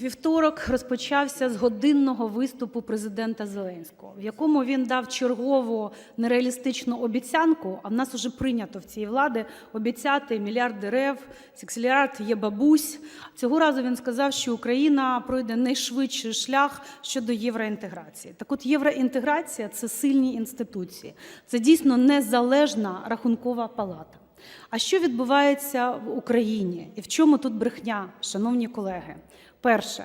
Вівторок розпочався з годинного виступу президента Зеленського, в якому він дав чергову нереалістичну обіцянку. А в нас уже прийнято в цій влади обіцяти мільярд дерев, сексілярд є бабусь. Цього разу він сказав, що Україна пройде найшвидший шлях щодо євроінтеграції. Так, от євроінтеграція це сильні інституції, це дійсно незалежна рахункова палата. А що відбувається в Україні і в чому тут брехня, шановні колеги? Перше,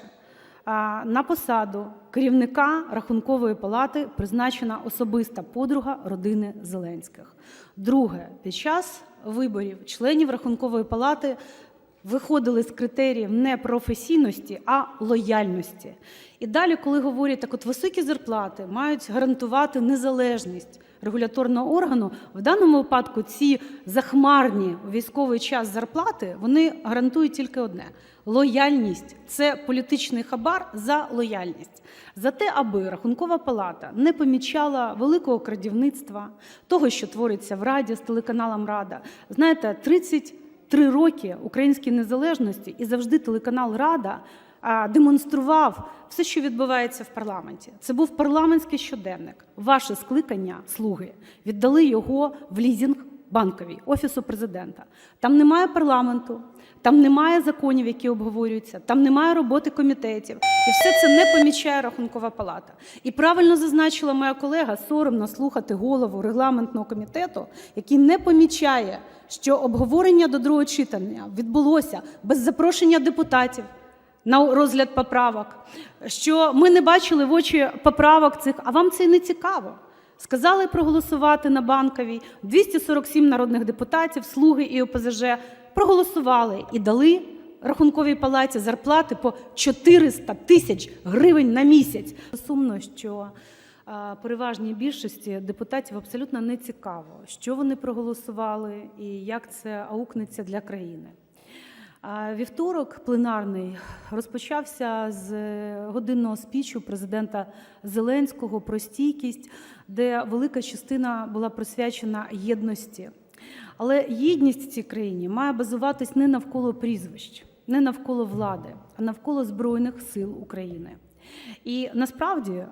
на посаду керівника Рахункової палати призначена особиста подруга родини Зеленських. Друге, під час виборів членів Рахункової палати виходили з критеріїв не професійності, а лояльності. І далі, коли говорять, так от високі зарплати мають гарантувати незалежність регуляторного органу, в даному випадку ці захмарні у військовий час зарплати вони гарантують тільки одне: лояльність це політичний хабар за лояльність. За те, аби рахункова палата не помічала великого крадівництва, того, що твориться в Раді з телеканалом Рада. Знаєте, 33 роки українській незалежності і завжди телеканал Рада демонстрував все, що відбувається в парламенті. Це був парламентський щоденник. Ваше скликання, слуги, віддали його в лізінг банковій офісу президента. Там немає парламенту, там немає законів, які обговорюються, там немає роботи комітетів, і все це не помічає рахункова палата. І правильно зазначила моя колега, соромно слухати голову регламентного комітету, який не помічає, що обговорення до другого читання відбулося без запрошення депутатів на розгляд поправок, що ми не бачили в очі поправок цих, а вам це й не цікаво. Сказали проголосувати на банковій. 247 народних депутатів, слуги і ОПЗЖ проголосували і дали рахунковій палаті зарплати по 400 тисяч гривень на місяць. Сумно, що е, переважній більшості депутатів абсолютно не цікаво, що вони проголосували і як це аукнеться для країни. Вівторок пленарний розпочався з годинного спічу президента Зеленського про стійкість, де велика частина була присвячена єдності. Але єдність в цій країні має базуватись не навколо прізвищ, не навколо влади, а навколо Збройних сил України. І насправді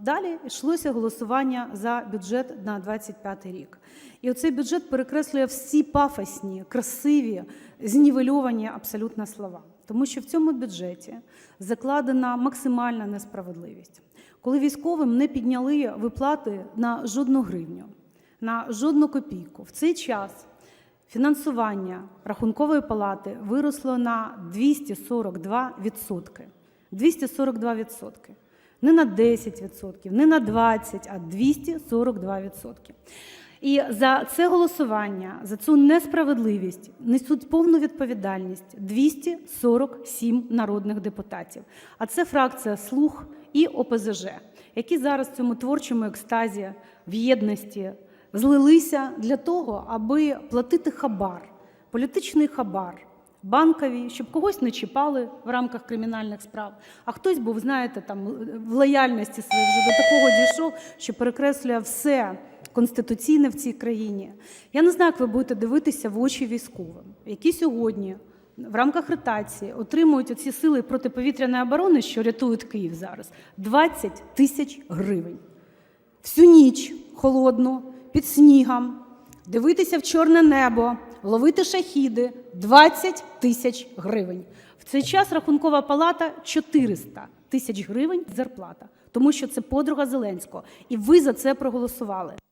далі йшлося голосування за бюджет на 25 рік. І оцей бюджет перекреслює всі пафосні, красиві, знівельовані абсолютно слова. Тому що в цьому бюджеті закладена максимальна несправедливість. Коли військовим не підняли виплати на жодну гривню, на жодну копійку, в цей час фінансування рахункової палати виросло на 242%. 242%. Не на 10%, не на 20%, а 242%. І за це голосування, за цю несправедливість несуть повну відповідальність 247 народних депутатів. А це фракція «Слуг» і ОПЗЖ, які зараз в цьому творчому екстазі, в єдності злилися для того, аби платити хабар, політичний хабар банковій, щоб когось не чіпали в рамках кримінальних справ, а хтось був, знаєте, там в лояльності своїй вже до такого дійшов, що перекреслює все конституційне в цій країні. Я не знаю, як ви будете дивитися в очі військовим, які сьогодні в рамках ротації отримують оці сили протиповітряної оборони, що рятують Київ зараз, 20 тисяч гривень. Всю ніч холодну, під снігом, дивитися в чорне небо, ловити шахіди 20 тисяч гривень. В цей час рахункова палата 400 тисяч гривень зарплата, тому що це подруга Зеленського. І ви за це проголосували.